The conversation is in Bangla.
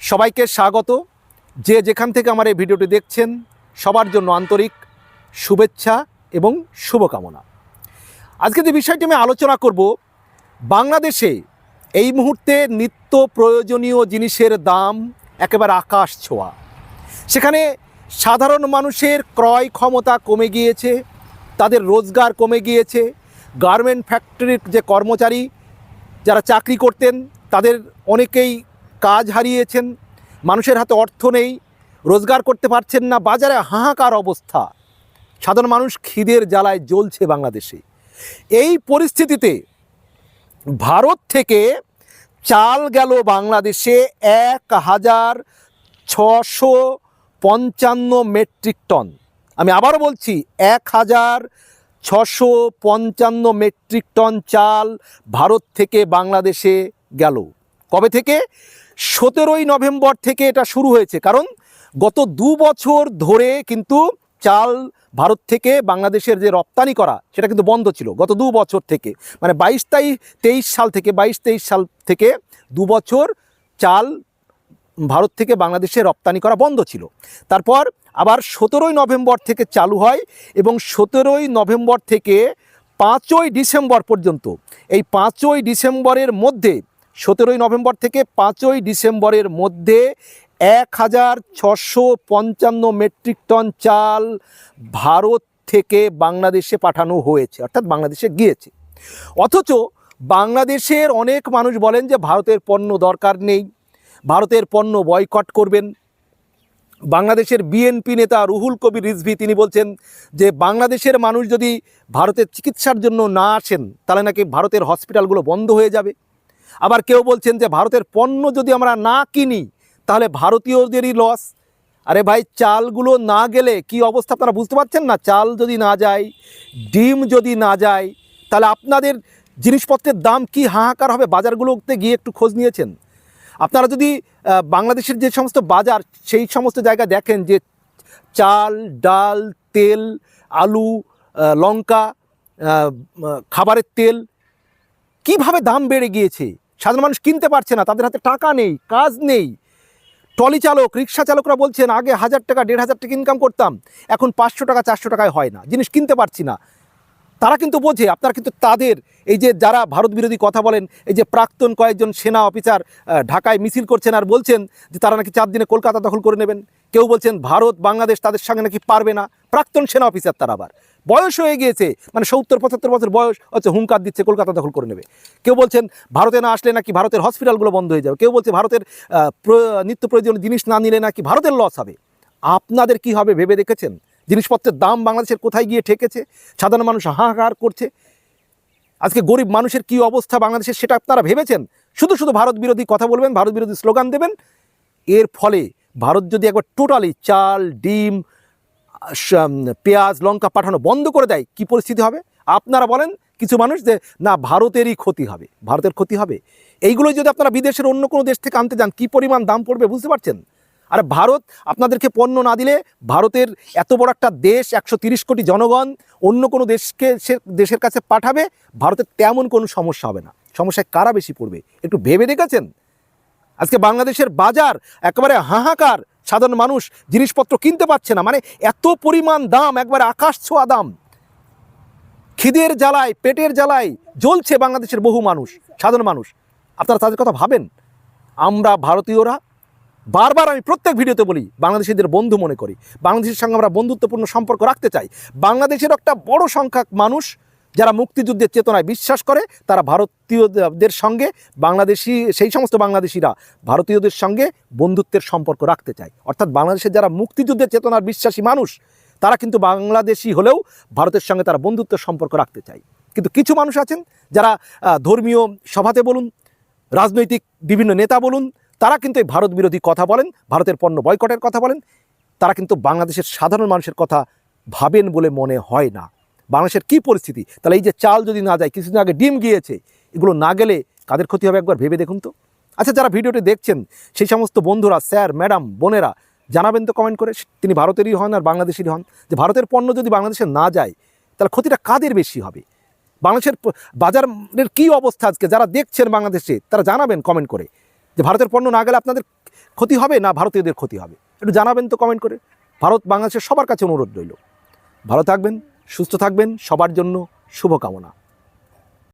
সবাইকে স্বাগত। যে যেখান থেকে আমার এই ভিডিওটি দেখছেন, সবার জন্য আন্তরিক শুভেচ্ছা এবং শুভকামনা। আজকে যে বিষয়টি আমি আলোচনা করব, বাংলাদেশে এই মুহূর্তে নিত্য প্রয়োজনীয় জিনিসের দাম একেবারে আকাশ ছোঁয়া। সেখানে সাধারণ মানুষের ক্রয় ক্ষমতা কমে গিয়েছে, তাদের রোজগার কমে গিয়েছে, গার্মেন্ট ফ্যাক্টরির যে কর্মচারী যারা চাকরি করতেন, তাদের অনেকেই কাজ হারিয়েছেন, মানুষের হাতে অর্থ নেই, রোজগার করতে পারছেন না, বাজারে হাহাকার অবস্থা। সাধারণ মানুষ খিদের জ্বালায় জ্বলছে বাংলাদেশে। এই পরিস্থিতিতে ভারত থেকে চাল গেল বাংলাদেশে এক হাজার ছশো পঞ্চান্ন মেট্রিক টন। আমি আবারও বলছি, এক হাজার ছশো পঞ্চান্ন মেট্রিক টন চাল ভারত থেকে বাংলাদেশে গেল। কবে থেকে? সতেরোই নভেম্বর থেকে এটা শুরু হয়েছে। কারণ গত দু বছর ধরে কিন্তু চাল ভারত থেকে বাংলাদেশের যে রপ্তানি করা, সেটা কিন্তু বন্ধ ছিল গত দু বছর থেকে। মানে বাইশ তাই তেইশ সাল থেকে, বাইশ তেইশ সাল থেকে দু বছর চাল ভারত থেকে বাংলাদেশে রপ্তানি করা বন্ধ ছিল। তারপর আবার সতেরোই নভেম্বর থেকে চালু হয় এবং সতেরোই নভেম্বর থেকে পাঁচই ডিসেম্বর পর্যন্ত, এই পাঁচই ডিসেম্বরের মধ্যে সতেরোই নভেম্বর থেকে পাঁচই ডিসেম্বরের মধ্যে এক হাজার ছশো পঞ্চান্ন মেট্রিক টন চাল ভারত থেকে বাংলাদেশে পাঠানো হয়েছে, অর্থাৎ বাংলাদেশে গিয়েছে। অথচ বাংলাদেশের অনেক মানুষ বলেন যে ভারতের পণ্য দরকার নেই, ভারতের পণ্য বয়কট করবেন। বাংলাদেশের বিএনপি নেতা রুহুল কবির রিজভি তিনি বলছেন যে বাংলাদেশের মানুষ যদি ভারতের চিকিৎসার জন্য না আসেন, তাহলে নাকি ভারতের হসপিটালগুলো বন্ধ হয়ে যাবে। আবার কেউ বলছেন যে ভারতের পণ্য যদি আমরা না কিনি, তাহলে ভারতীয়দেরই লস আরে ভাই, চালগুলো না গেলে কি অবস্থা আপনারা বুঝতে পারছেন না? চাল যদি না যায়, ডিম যদি না যায়, তাহলে আপনাদের জিনিসপত্রের দাম কি হাহাকার হবে? বাজারগুলোতে গিয়ে একটু খোঁজ নিয়েছেন? আপনারা যদি বাংলাদেশের যে সমস্ত বাজার, সেই সমস্ত জায়গা দেখেন যে চাল, ডাল, তেল, আলু লঙ্কা খাবারের তেল কীভাবে দাম বেড়ে গিয়েছে? সাধারণ মানুষ কিনতে পারছে না, তাদের হাতে টাকা নেই, কাজ নেই। ট্রলি চালক, রিক্সা চালকরা বলছেন, আগে হাজার টাকা, দেড় হাজার টাকা ইনকাম করতাম, এখন পাঁচশো টাকা, চারশো টাকায় হয় না। জিনিস কিনতে পারছি না। তারা কিন্তু বোঝে, আপনারা কিন্তু তাদের, এই যে যারা ভারত বিরোধী কথা বলেন, এই যে প্রাক্তন কয়েকজন সেনা অফিসার ঢাকায় মিছিল করছেন আর বলছেন যে তারা নাকি চার দিনে কলকাতা দখল করে নেবেন। কেউ বলছেন ভারত, বাংলাদেশ তাদের সঙ্গে নাকি পারবে না। প্রাক্তন সেনা অফিসার তারা আবার। বয়স হয়ে গিয়েছে মানে সত্তর, পঁচাত্তর বছর বয়স হচ্ছে হুঙ্কার দিচ্ছে কলকাতা দখল করে নেবে। কেউ বলছেন ভারতে না আসলে নাকি ভারতের হসপিটালগুলো বন্ধ হয়ে যাবে। কেউ বলছে ভারতের নিত্য প্রয়োজনীয় জিনিস না নিলে নাকি ভারতের লস হবে। আপনাদের কি হবে ভেবে দেখেছেন? জিনিসপত্রের দাম বাংলাদেশের কোথায় গিয়ে ঠেকেছে? সাধারণ মানুষ হাহাকার করছে। আজকে গরিব মানুষের কি অবস্থা বাংলাদেশের সেটা আপনারা ভেবেছেন? শুধু শুধু ভারত বিরোধী কথা বলবেন, ভারত বিরোধী স্লোগান দেবেন। এর ফলে ভারত যদি একবার টোটালি চাল, ডিম পেঁয়াজ, লঙ্কা পাঠানো বন্ধ করে দেয়, কি পরিস্থিতি হবে? আপনারা বলেন কিছু মানুষ যে, না, ভারতেরই ক্ষতি হবে। ভারতের ক্ষতি হবে। এইগুলো যদি আপনারা বিদেশের অন্য কোনো দেশ থেকে আনতে যান, কি পরিমাণ দাম পড়বে বুঝতে পারছেন? আর ভারত আপনাদেরকে পণ্য না দিলে ভারতের এত বড় একটা দেশ, একশো কোটি জনগণ অন্য কোনো দেশকে সে দেশের কাছে পাঠাবে, ভারতের তেমন কোনো সমস্যা হবে না। সমস্যায় কারা বেশি পড়বে? একটু ভেবে দেখেছেন? আজকে বাংলাদেশের বাজার একেবারে হাহাকার, সাধারণ মানুষ জিনিসপত্র কিনতে পারছে না। মানে এত পরিমাণ দাম, একবারে আকাশ ছোঁয়া দাম। খিদের জ্বালায়, পেটের জ্বালায় জ্বলছে বাংলাদেশের বহু মানুষ, সাধারণ মানুষ। আপনারা তাদের কথা ভাবেন? আমরা ভারতীয়রা বারবার আমি প্রত্যেক ভিডিওতে বলি, বাংলাদেশিদের বন্ধু মনে করি। বাংলাদেশের সঙ্গে আমরা বন্ধুত্বপূর্ণ সম্পর্ক রাখতে চাই। বাংলাদেশের একটা বড় সংখ্যক মানুষ যারা মুক্তিযুদ্ধের চেতনায় বিশ্বাস করে, তারা ভারতীয়দের সঙ্গে বাংলাদেশি, সেই সমস্ত বাংলাদেশিরা ভারতীয়দের সঙ্গে বন্ধুত্বের সম্পর্ক রাখতে চায়। অর্থাৎ বাংলাদেশের যারা মুক্তিযুদ্ধের চেতনার বিশ্বাসী মানুষ, তারা কিন্তু বাংলাদেশি হলেও ভারতের সঙ্গে তারা বন্ধুত্বের সম্পর্ক রাখতে চায়। কিন্তু কিছু মানুষ আছেন যারা ধর্মীয় সভাতে বলুন, রাজনৈতিক বিভিন্ন নেতা বলুন তারা কিন্তু এই ভারত বিরোধী কথা বলেন, ভারতের পণ্য বয়কটের কথা বলেন, তারা কিন্তু বাংলাদেশের সাধারণ মানুষের কথা ভাবেন বলে মনে হয় না। বাংলাদেশের কী পরিস্থিতি? তাহলে এই যে চাল যদি না যায়, কিছুদিন আগে ডিম গিয়েছে, এগুলো না গেলে কাদের ক্ষতি হবে একবার ভেবে দেখুন তো। আচ্ছা যারা ভিডিওটি দেখছেন, সেই সমস্ত বন্ধুরা, স্যার, ম্যাডাম, বোনেরা, জানাবেন তো কমেন্ট করে, তিনি ভারতেরই হন আর বাংলাদেশেরই হন। যে ভারতের পণ্য যদি বাংলাদেশে না যায়, তাহলে ক্ষতিটা কাদের বেশি হবে? বাংলাদেশের বাজারের কী অবস্থা আজকে? যারা দেখছেন বাংলাদেশে, তারা জানাবেন কমেন্ট করে। যে ভারতের পণ্য না গেলে আপনাদের ক্ষতি হবে না ভারতীয়দের ক্ষতি হবে? একটু জানাবেন তো কমেন্ট করে। ভারত বাংলাদেশের সবার কাছে অনুরোধ রইল। ভালো থাকবেন, সুস্থ থাকবেন, সবার জন্য শুভকামনা।